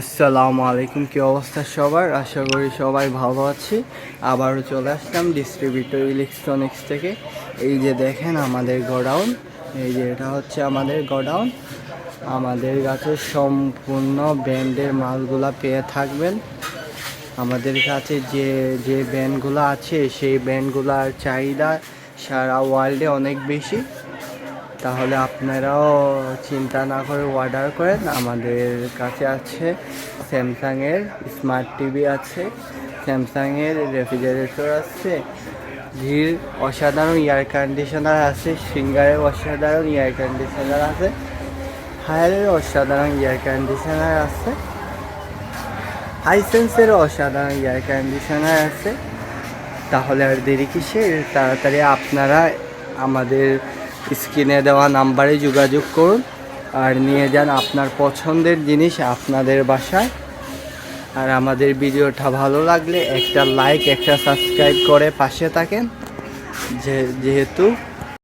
আসসালামু আলাইকুম, কি অবস্থা সবার? আশা করি সবাই ভালো আছি। আবারও চলে আসলাম ডিস্ট্রিবিউটর ইলেকট্রনিক্স থেকে। এই যে দেখেন আমাদের গোডাউন এই যে এটা হচ্ছে আমাদের গোডাউন আমাদের কাছে সম্পূর্ণ ব্র্যান্ডের মালগুলা পেয়ে থাকবেন। আমাদের কাছে যে যে ব্র্যান্ডগুলো আছে, সেই ব্র্যান্ডগুলোর চাহিদা সারা ওয়ার্ল্ডে অনেক বেশি। তাহলে আপনারাও চিন্তা না করে অর্ডার করেন। আমাদের কাছে আছে স্যামসাংয়ের স্মার্ট টিভি আছে, স্যামসাংয়ের রেফ্রিজারেটর আছে ভির অসাধারণ এয়ার কন্ডিশনার আছে, সিঙ্গারের অসাধারণ এয়ার কন্ডিশনার আছে হায়ারের অসাধারণ এয়ার কন্ডিশনার আছে হাইসেন্সের অসাধারণ এয়ার কন্ডিশনার আছে। তাহলে আর দেরি কিসে তাড়াতাড়ি আপনারা আমাদের স্ক্রিনে দেওয়া নাম্বারে যোগাযোগ করুন আর নিয়ে যান আপনার পছন্দের জিনিস আপনাদের বাসায়। আর আমাদের ভিডিওটা ভালো লাগলে একটা লাইক একটা সাবস্ক্রাইব করে পাশে থাকেন। যেহেতু